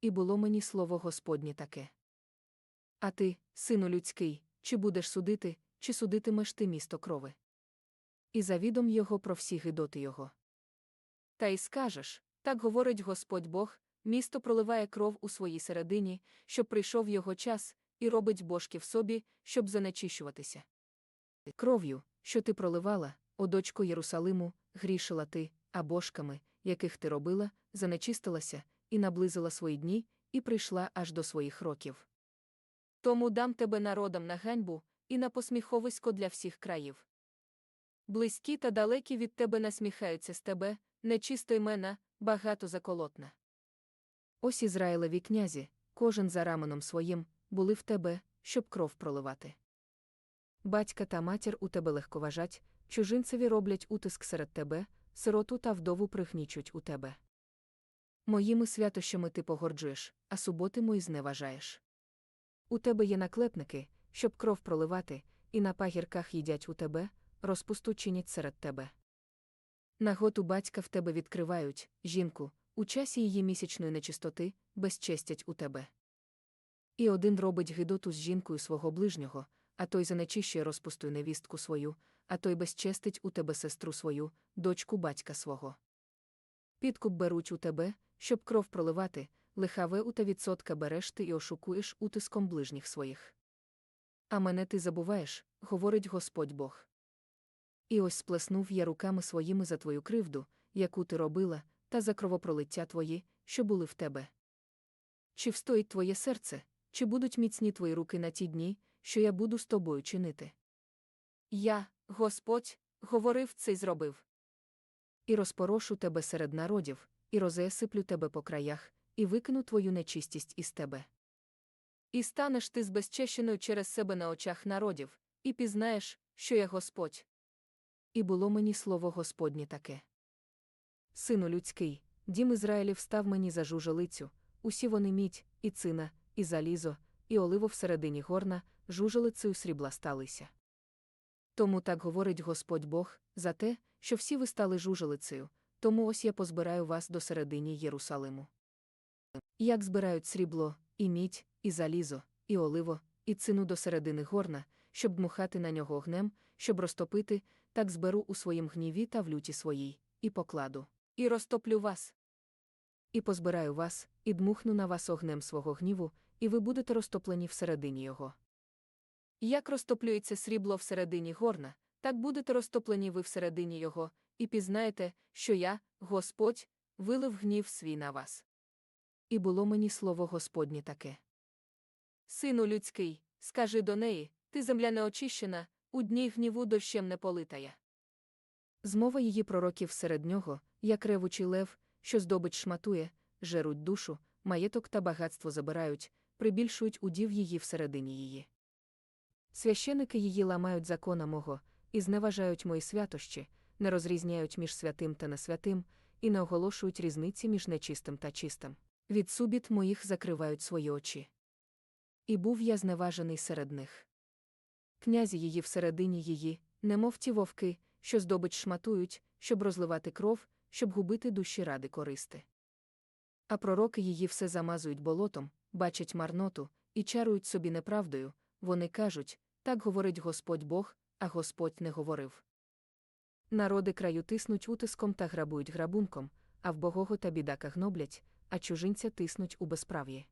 і було мені слово Господнє таке. А ти, сину людський, чи будеш судити, чи судитимеш ти місто крови? І завідом його про всі гидоти його. Та й скажеш так говорить Господь Бог, місто проливає кров у своїй середині, щоб прийшов його час, і робить божки в собі, щоб занечищуватися. Кров'ю, що ти проливала, о дочко Єрусалиму, грішила ти, а божками, яких ти робила, занечистилася, і наблизила свої дні, і прийшла аж до своїх років. Тому дам тебе народам на ганьбу, і на посміховисько для всіх країв. Близькі та далекі від тебе насміхаються з тебе, нечисто імена, багато заколотна. Ось Ізраїлеві князі, кожен за раменом своїм, були в тебе, щоб кров проливати. Батька та матір у тебе легковажать, чужинцеві роблять утиск серед тебе, сироту та вдову пригнічуть у тебе. Моїми святощами ти погорджуєш, а суботи мої зневажаєш. У тебе є наклепники, щоб кров проливати, і на пагірках їдять у тебе, розпусту чинять серед тебе. Наготу батька в тебе відкривають, жінку, у часі її місячної нечистоти, безчестять у тебе. І один робить гидоту з жінкою свого ближнього, а той занечищує розпустує невістку свою, а той безчестить у тебе сестру свою, дочку батька свого. Підкуп беруть у тебе, щоб кров проливати, лихаве у та відсотка береш ти і ошукуєш утиском ближніх своїх. А мене ти забуваєш, говорить Господь Бог. І ось сплеснув я руками своїми за твою кривду, яку ти робила, та за кровопролиття твої, що були в тебе. Чи встоїть твоє серце, чи будуть міцні твої руки на ті дні, що я буду з тобою чинити? Я, Господь, говорив це й зробив. І розпорошу тебе серед народів, і розесиплю тебе по краях, і викину твою нечистість із тебе. І станеш ти збезчещеною через себе на очах народів, і пізнаєш, що я Господь. І було мені слово Господнє таке. Сину людський, дім Ізраїлів став мені за жужелицю, усі вони мідь, і цина, і залізо, і оливо всередині горна, жужелицею срібла сталися. Тому так говорить Господь Бог, за те, що всі ви стали жужелицею, тому ось я позбираю вас до середині Єрусалиму. Як збирають срібло, і мідь, і залізо, і оливо, і цину до середини горна, щоб дмухати на нього огнем, щоб розтопити, так зберу у своїм гніві та в люті своїй, і покладу, і розтоплю вас. І позбираю вас, і дмухну на вас огнем свого гніву, і ви будете розтоплені всередині його. Як розтоплюється срібло всередині горна, так будете розтоплені ви всередині його, і пізнаєте, що я, Господь, вилив гнів свій на вас. І було мені слово Господнє таке. Сину людський, скажи до неї, ти земля неочищена, у дні гніву дощем не политая. Змова її пророків серед нього, як ревучий лев, що здобич шматує, жеруть душу, маєток та багатство забирають, прибільшують удів її всередині її. Священики її ламають закона мого, і зневажають мої святощі, не розрізняють між святим та несвятим, і не оголошують різниці між нечистим та чистим. Від субіт моїх закривають свої очі. І був я зневажений серед них. Князі її всередині її, немов ті вовки, що здобич шматують, щоб розливати кров, щоб губити душі ради користи. А пророки її все замазують болотом, бачать марноту і чарують собі неправдою, вони кажуть так говорить Господь Бог, а Господь не говорив. Народи краю тиснуть утиском та грабують грабунком, а в богого та бідака гноблять, а чужинця тиснуть у безправ'ї.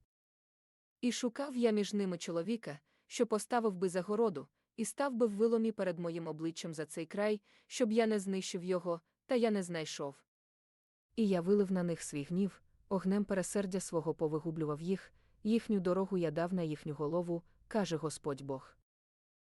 І шукав я між ними чоловіка, що поставив би загороду, і став би в виломі перед моїм обличчям за цей край, щоб я не знищив його, та я не знайшов. І я вилив на них свій гнів, огнем пересердя свого повигублював їх, їхню дорогу я дав на їхню голову, каже Господь Бог.